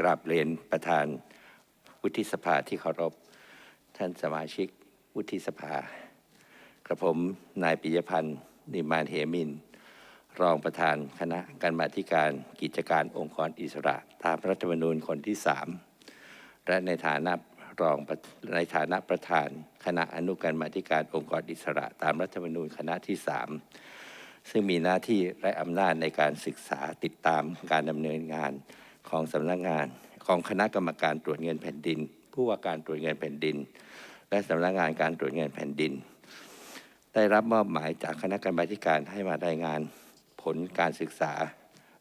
กราบเรียนประธานวุฒิสภาที่เคารพ ท่านสมาชิกวุฒิสภา กระผมนายปิยพันธ์ นิมานเหมิน รองประธานคณะกรรมาการกิจการองค์กรอิสระตามรัฐธรรมนูญคนที่สามและในฐานะรองในฐานะประธานคณะอนุกรรมาธิการองค์กรอิสระ ตามรัฐธรรมนูญคณะที่สามซึ่งมีหน้าที่และอำนาจในการศึกษาติดตามการดำเนินงาน ของสำนักงานของคณะกรรมการตรวจเงินแผ่นดิน ผู้ว่าการตรวจเงินแผ่นดิน และสำนักงานการตรวจเงินแผ่นดิน ได้รับมอบหมายจากคณะกรรมาธิการให้มารายงานผลการศึกษา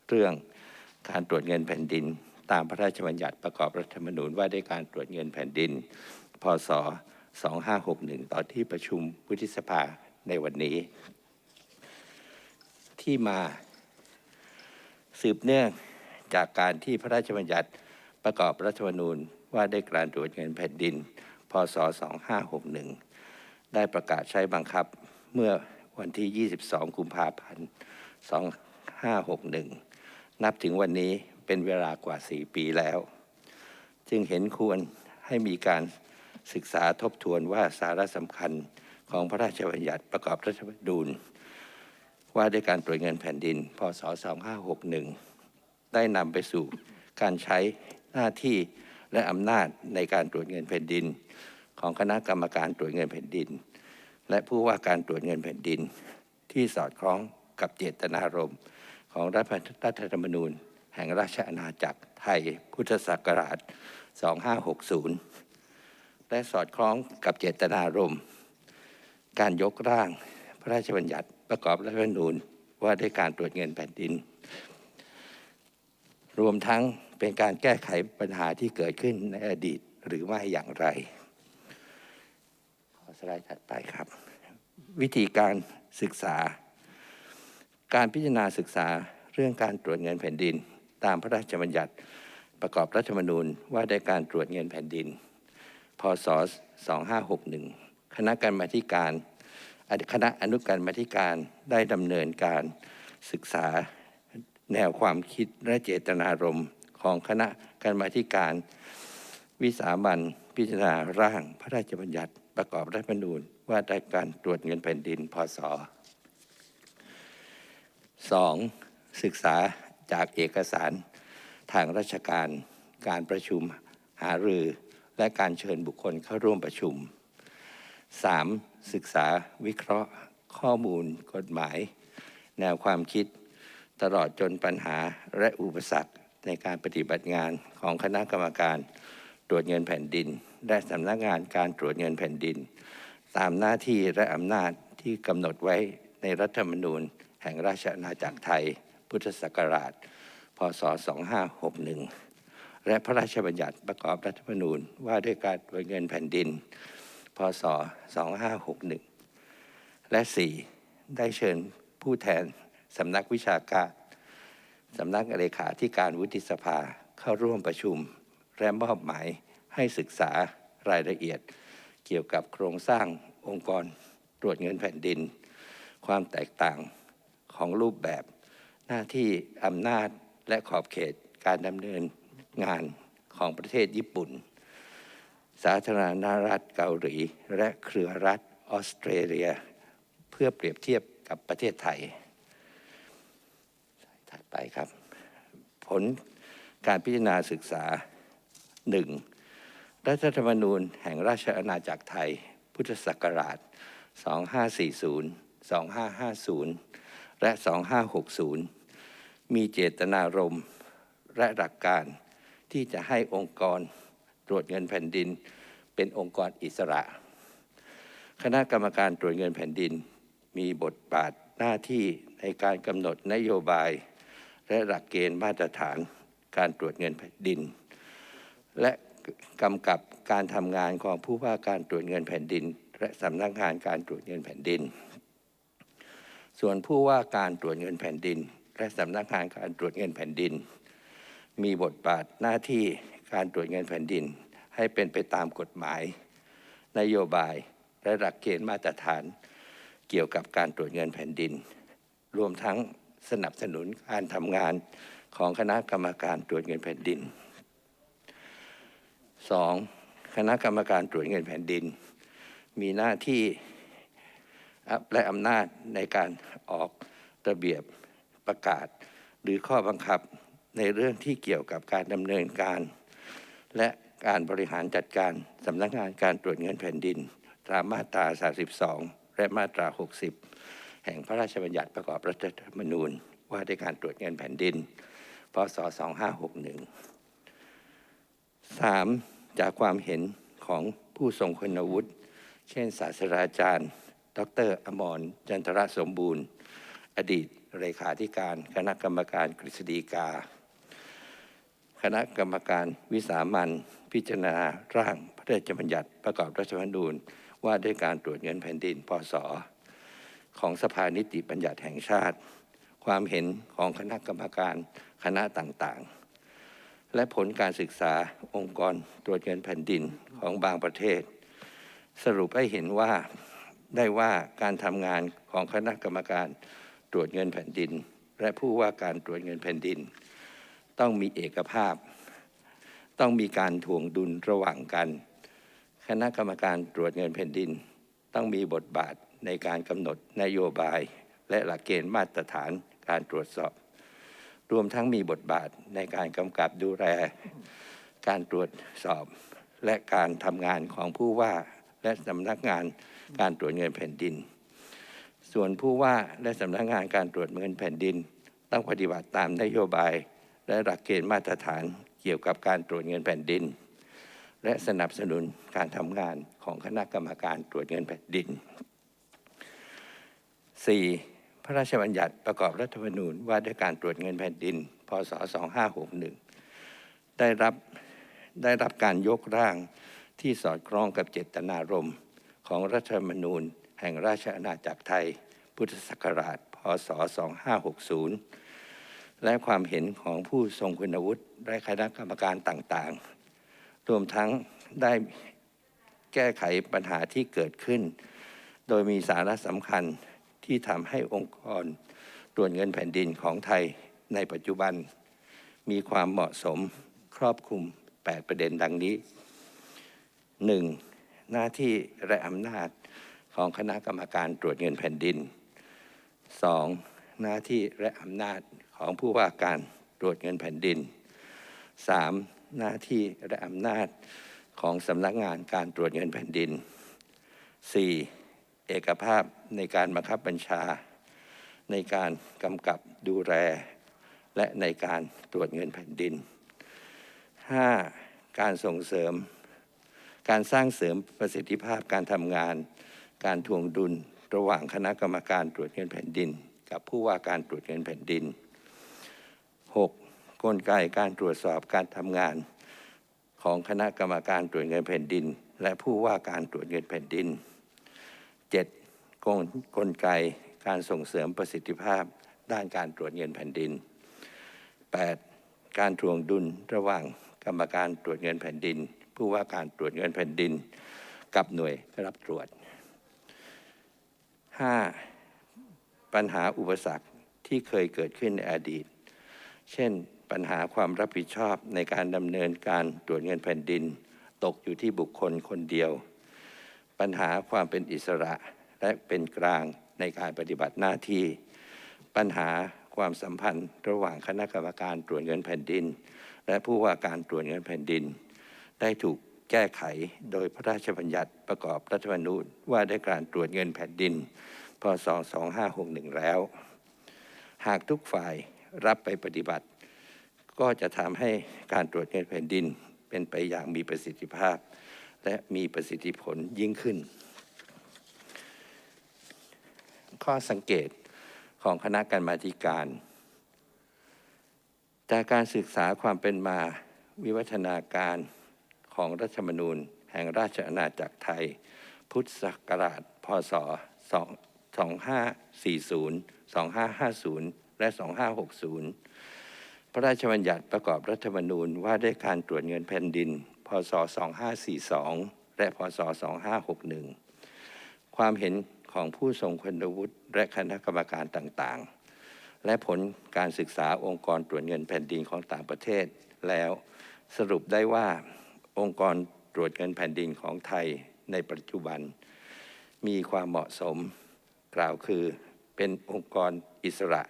เรื่องการตรวจเงินแผ่นดิน ตามพระราชบัญญัติประกอบรัฐธรรมนูญว่าด้วยการตรวจเงินแผ่นดิน พศ 2561 ต่อที่ประชุมวุฒิสภาในวันนี้ ที่มาสืบเนื่อง จากการที่พระราชบัญญัติประกอบรัฐธรรมนูญว่าด้วยการตรวจเงินแผ่นดิน พศ 2561 ได้ประกาศใช้บังคับเมื่อวันที่ 22 กุมภาพันธ์ 2561 นับถึงวันนี้เป็นเวลากว่า 4 ปีแล้ว จึงเห็นควรให้มีการศึกษาทบทวนว่าสาระสำคัญของพระราชบัญญัติประกอบรัฐธรรมนูญว่าด้วยการตรวจเงินแผ่นดิน พศ 2561 ได้นำไปสู่การใช้หน้าที่และอำนาจในการตรวจเงินแผ่นดิน ของคณะกรรมการตรวจเงินแผ่นดิน และผู้ว่าการตรวจเงินแผ่นดิน ที่สอดคล้องกับเจตนารมณ์ของรัฐธรรมนูญ แห่งราชอาณาจักรไทยพุทธศักราช 2560 และสอดคล้องกับเจตนารมณ์การยกร่างพระราชบัญญัติประกอบรัฐธรรมนูญว่าด้วยการตรวจเงินแผ่นดิน รวมทั้งเป็นการแก้ไขปัญหาที่เกิดขึ้นในอดีตหรือไม่อย่างไร ขอสไลด์ถัดไปครับ วิธีการศึกษา การพิจารณาศึกษาเรื่องการตรวจเงินแผ่นดิน ตามพระราชบัญญัติประกอบรัฐธรรมนูญว่าด้วยการตรวจเงินแผ่นดิน พศ 2561 คณะกรรมาการคณะอนุกรรมาธิการได้ดำเนินการศึกษา แนวความคิดและเจตนารมณ์ของคณะกรรมาธิการ วิสามันพิจารณาร่างพระราชบัญญัติประกอบรัฐธรรมนูญว่าด้วยการตรวจเงินแผ่นดินพศ 2. ศึกษาจากเอกสารทางราชการการประชุมหารือ และการเชิญบุคคลเข้าร่วมประชุม 3. ศึกษาวิเคราะห์ข้อมูลกฎหมาย แนวความคิด ตลอดจนปัญหาและอุปสรรคในการปฏิบัติงานของคณะกรรมการตรวจเงินแผ่นดิน และสำนักงานการตรวจเงินแผ่นดิน ตามหน้าที่และอำนาจที่กำหนดไว้ในรัฐธรรมนูญ แห่งราชอาณาจักรไทย พุทธศักราช พศ 2561 และพระราชบัญญัติประกอบรัฐธรรมนูญว่าด้วยการตรวจเงินแผ่นดิน พศ 2561 และ 4. ได้เชิญผู้แทน สำนักวิชาการสำนักเลขาธิการวุฒิสภาเข้าร่วมประชุม และมอบหมายให้ศึกษารายละเอียด เกี่ยวกับโครงสร้างองค์กรตรวจเงินแผ่นดิน ความแตกต่างของรูปแบบ หน้าที่อำนาจและขอบเขตการดำเนินงานของประเทศญี่ปุ่น สาธารณรัฐเกาหลี และเครือรัฐออสเตรเลีย เพื่อเปรียบเทียบกับประเทศไทย ไปครับ ผลการพิจารณาศึกษา 1. รัฐธรรมนูญแห่งราชอาณาจักรไทย พุทธศักราช 2540 2550 และ 2560 มีเจตนารมณ์และหลักการที่จะให้องค์กรตรวจเงินแผ่นดิน เป็นองค์กรอิสระ คณะกรรมการตรวจเงินแผ่นดิน มีบทบาทหน้าที่ในการกำหนดนโยบาย และหลักเกณฑ์มาตรฐานการตรวจเงินแผ่นดิน และกำกับการทำงานของผู้ว่าการตรวจเงินแผ่นดิน และสำนักงานการตรวจเงินแผ่นดิน ส่วนผู้ว่าการตรวจเงินแผ่นดิน และสำนักงานการตรวจเงินแผ่นดิน มีบทบาทหน้าที่การตรวจเงินแผ่นดิน ให้เป็นไปตามกฎหมาย นโยบายและหลักเกณฑ์มาตรฐาน เกี่ยวกับการตรวจเงินแผ่นดิน รวมทั้ง สนับสนุนการทำงานของคณะกรรมการตรวจเงินแผ่นดินสองคณะกรรมการตรวจเงินแผ่นดิน มีหน้าที่และอำนาจในการออกระเบียบประกาศ หรือข้อบังคับในเรื่องที่เกี่ยวกับการดำเนินการ และการบริหารจัดการสำนักงานการตรวจเงินแผ่นดิน ตามมาตรา 32 และมาตรา 60 แห่งพระราชบัญญัติประกอบรัฐธรรมนูญ ว่าด้วยการตรวจเงินแผ่นดิน พศ 2561 3. จากความเห็นของผู้ทรงคุณวุฒิ เช่น ศาสตราจารย์ ดรอมร จันทรสมบูรณ์ อดีตเลขาธิการคณะกรรมการกฤษฎีกา คณะกรรมการวิสามันพิจารณาร่างพระราชบัญญัติประกอบรัฐธรรมนูญ ว่าด้วยการตรวจเงินแผ่นดิน พศ ของสภานิติบัญญัติแห่งชาติ ความเห็นของคณะกรรมการคณะต่างๆ และผลการศึกษาองค์กรตรวจเงินแผ่นดินของบางประเทศ สรุปให้เห็นว่าได้ว่าการทำงานของคณะกรรมการตรวจเงินแผ่นดิน และผู้ว่าการตรวจเงินแผ่นดิน ต้องมีเอกภาพ ต้องมีการถ่วงดุลระหว่างกัน คณะกรรมการตรวจเงินแผ่นดิน ต้องมีบทบาท ในการกำหนดนโยบาย และหลักเกณฑ์มาตรฐานการตรวจสอบ รวมทั้งมีบทบาทในการกำกับดูแล การตรวจสอบ และการทำงานของผู้ว่าและสำนักงานการตรวจเงินแผ่นดิน ส่วนผู้ว่าและสำนักงานการตรวจเงินแผ่นดิน ต้องปฏิบัติตามนโยบาย และหลักเกณฑ์มาตรฐานเกี่ยวกับการตรวจเงินแผ่นดิน และสนับสนุนการทำงานของคณะกรรมการตรวจเงินแผ่นดิน 4. พระราชบัญญัติประกอบรัฐธรรมนูญว่าด้วยการตรวจเงินแผ่นดิน พศ 2561 ได้รับได้รับการยกร่างที่สอดคล้องกับเจตนารมณ์ของรัฐธรรมนูญแห่งราชอาณาจักรไทย พุทธศักราช พศ 2560 และความเห็นของผู้ทรงคุณวุฒิและคณะกรรมการต่างๆ รวมทั้งได้แก้ไขปัญหาที่เกิดขึ้น โดยมีสาระสำคัญ ที่ทำให้องค์กรตรวจเงินแผ่นดินของไทยในปัจจุบัน มีความเหมาะสมครอบคลุม 8 ประเด็นดังนี้ 1. หน้าที่และอำนาจของคณะกรรมการตรวจเงินแผ่นดิน 2. หน้าที่และอำนาจของผู้ว่าการตรวจเงินแผ่นดิน 3. หน้าที่และอำนาจของสำนักงานการตรวจเงินแผ่นดิน 4. เอกภาพในการบังคับบัญชา ในการกำกับดูแลและในการตรวจเงินแผ่นดิน 5. การส่งเสริม การสร้างเสริมประสิทธิภาพการทำงาน การทวงดุลระหว่างคณะกรรมการตรวจเงินแผ่นดิน กับผู้ว่าการตรวจเงินแผ่นดิน 6. กลไกการตรวจสอบการทำงานของคณะกรรมการตรวจเงินแผ่นดิน และผู้ว่าการตรวจเงินแผ่นดิน 7. กลกลไกการส่งเสริมประสิทธิภาพด้านการตรวจเงินแผ่นดิน 8. การทวงดุลระหว่างกรรมการตรวจเงินแผ่นดิน ผู้ว่าการตรวจเงินแผ่นดิน กับหน่วยรับตรวจ 5. ปัญหาอุปสรรคที่เคยเกิดขึ้นในอดีต เช่น ปัญหาความรับผิดชอบในการดำเนินการตรวจเงินแผ่นดิน ตกอยู่ที่บุคคลคนเดียว ปัญหาความเป็นอิสระและเป็นกลางในการปฏิบัติหน้าที่ ปัญหาความสัมพันธ์ระหว่างคณะกรรมการตรวจเงินแผ่นดิน และผู้ว่าการตรวจเงินแผ่นดิน ได้ถูกแก้ไขโดยพระราชบัญญัติประกอบรัฐธรรมนูญว่าด้วยการตรวจเงินแผ่นดิน พศ 2561 แล้ว หากทุกฝ่ายรับไปปฏิบัติ ก็จะทำให้การตรวจเงินแผ่นดินเป็นไปอย่างมีประสิทธิภาพ และมีประสิทธิผลยิ่งขึ้น ข้อสังเกตของคณะกรรมาธิการ จากการศึกษาความเป็นมาวิวัฒนาการของรัฐธรรมนูญแห่งราชอาณาจักรไทย พุทธศักราช พศ 2540 2550 และ 2560 พระราชบัญญัติประกอบรัฐธรรมนูญว่าด้วยการตรวจเงินแผ่นดิน พศ 2542 และพศ 2561 ความเห็นของผู้ทรงคุณวุฒิและคณะกรรมการต่างๆ และผลการศึกษาองค์กรตรวจเงินแผ่นดินของต่างประเทศแล้วสรุปได้ว่าองค์กรตรวจเงินแผ่นดินของไทยในปัจจุบัน มีความเหมาะสม กล่าวคือเป็นองค์กรอิสระ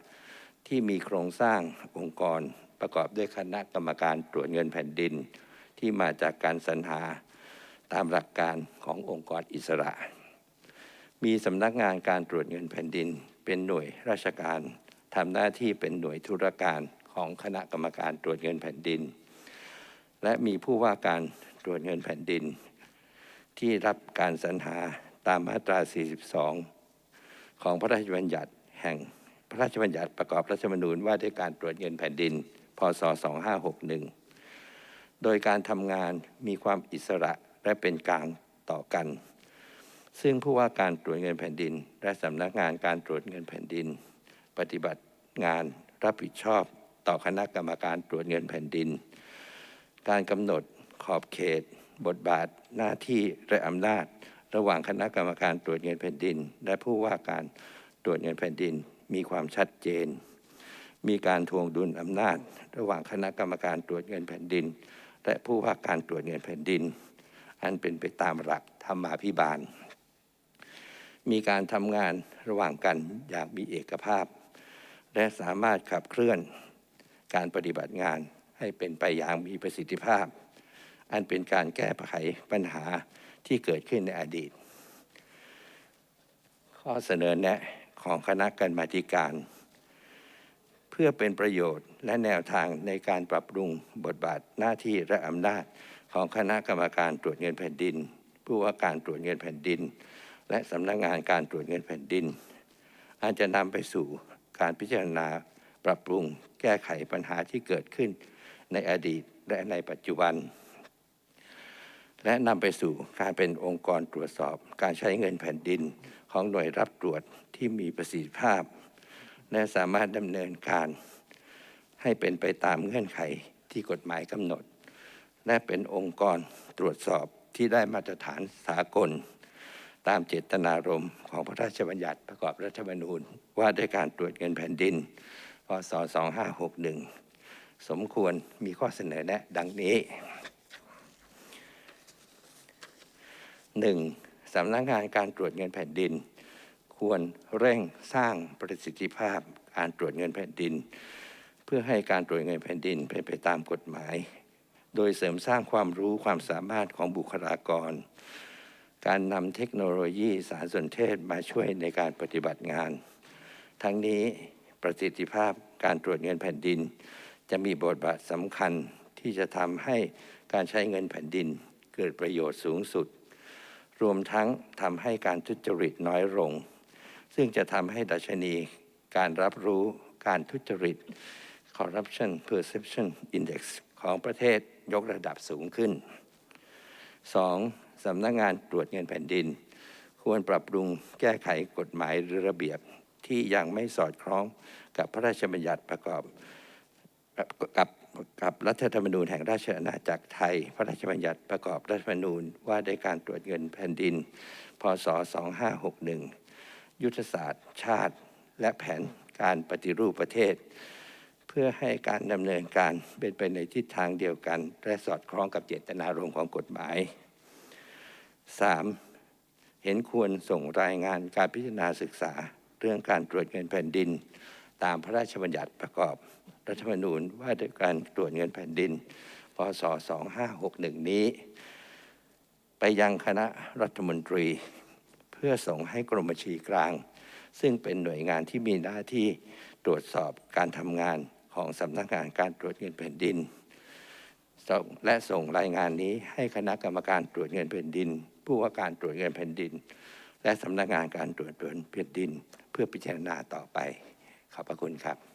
ที่มีโครงสร้างองค์กรประกอบด้วยคณะกรรมการตรวจเงินแผ่นดิน ที่มาจากการสรรหาตามหลักการขององค์กรอิสระ มีสำนักงานการตรวจเงินแผ่นดิน เป็นหน่วยราชการทำหน้าที่เป็นหน่วยธุรการของคณะกรรมการตรวจเงินแผ่นดิน และมีผู้ว่าการตรวจเงินแผ่นดิน ที่รับการสรรหาตามมาตรา 42 ของพระราชบัญญัติแห่งพระราชบัญญัติประกอบรัฐธรรมนูญว่าด้วยการตรวจเงินแผ่นดิน พศ 2561 โดยการทำงานมีความอิสระและเป็นกลางต่อกัน ซึ่งผู้ว่าการตรวจเงินแผ่นดิน และสำนักงานการตรวจเงินแผ่นดิน ปฏิบัติงานรับผิดชอบต่อคณะกรรมการตรวจเงินแผ่นดิน การกำหนดขอบเขต บทบาทหน้าที่และอำนาจ ระหว่างคณะกรรมการตรวจเงินแผ่นดิน และผู้ว่าการตรวจเงินแผ่นดินมีความชัดเจน มีการทวงดุลอำนาจ ระหว่างคณะกรรมการตรวจเงินแผ่นดิน และผู้ว่าการตรวจเงินแผ่นดิน อันเป็นไปตามหลักธรรมาภิบาล มีการทำงานระหว่างกันอย่างมีเอกภาพ และสามารถขับเคลื่อนการปฏิบัติงานให้เป็นไปอย่างมีประสิทธิภาพ อันเป็นการแก้ไขปัญหาที่เกิดขึ้นในอดีต ข้อเสนอแนะของคณะกรรมาธิการ พื่อเป็นประโยชน์และแนวทางในการปรับปรุงบทบาทหน้าที่และอำนาจของคณะกรรมการตรวจเงินแผ่นดิน ผู้ว่าการตรวจเงินแผ่นดิน และสำนักงานการตรวจเงินแผ่นดินอาจจะนำไปสู่การพิจารณาปรับปรุงแก้ไขปัญหาที่เกิดขึ้นในอดีตและในปัจจุบัน และนำไปสู่การเป็นองค์กรตรวจสอบ การใช้เงินแผ่นดินของหน่วยรับตรวจที่มีประสิทธิภาพ และสามารถดำเนินการให้เป็นไปตามเงื่อนไขที่กฎหมายกำหนด และเป็นองค์กรตรวจสอบที่ได้มาตรฐานสากล ตามเจตนารมณ์ของพระราชบัญญัติประกอบรัฐธรรมนูญ ว่าด้วยการตรวจเงินแผ่นดิน พศ 2561 สมควรมีข้อเสนอแนะดังนี้ 1. สำนักงานการตรวจเงินแผ่นดิน ควรเร่งสร้างประสิทธิภาพการตรวจเงินแผ่นดิน เพื่อให้การตรวจเงินแผ่นดินเป็นไปตามกฎหมาย โดยเสริมสร้างความรู้ความสามารถของบุคลากร การนำเทคโนโลยีสารสนเทศมาช่วยในการปฏิบัติงาน ทั้งนี้ประสิทธิภาพการตรวจเงินแผ่นดิน จะมีบทบาทสำคัญที่จะทำให้การใช้เงินแผ่นดินเกิดประโยชน์สูงสุด รวมทั้งทำให้การทุจริตน้อยลง ซึ่งจะทำให้ดัชนีการรับรู้การทุจริต Corruption Perception Index ของประเทศยกระดับสูงขึ้น 2. สำนักงานตรวจเงินแผ่นดิน ควรปรับปรุงแก้ไขกฎหมายหรือระเบียบที่ยังไม่สอดคล้องกับพระราชบัญญัติประกอบกับกับรัฐธรรมนูญแห่งราชอาณาจักรไทย พระราชบัญญัติประกอบรัฐธรรมนูญว่าด้วยการตรวจเงินแผ่นดิน พศ 2561 ยุทธศาสตร์ชาติ และแผนการปฏิรูปประเทศ เพื่อให้การดำเนินการเป็นไปในทิศทางเดียวกัน และสอดคล้องกับเจตนารมณ์ของกฎหมาย 3. เห็นควรส่งรายงานการพิจารณาศึกษา เรื่องการตรวจเงินแผ่นดิน ตามพระราชบัญญัติประกอบรัฐธรรมนูญว่าด้วยการตรวจเงินแผ่นดิน พศ 2561 นี้ ไปยังคณะรัฐมนตรี พื่อส่งให้กรมบัญชีกลาง ซึ่งเป็นหน่วยงานที่มีหน้าที่ตรวจสอบการทำงานของสำนักงานการตรวจเงินแผ่นดิน และส่งรายงานนี้ให้คณะกรรมการตรวจเงินแผ่นดิน ผู้ว่าการตรวจเงินแผ่นดิน และสำนักงานการตรวจเงินแผ่นดิน เพื่อพิจารณาต่อไปขอบพระคุณครับ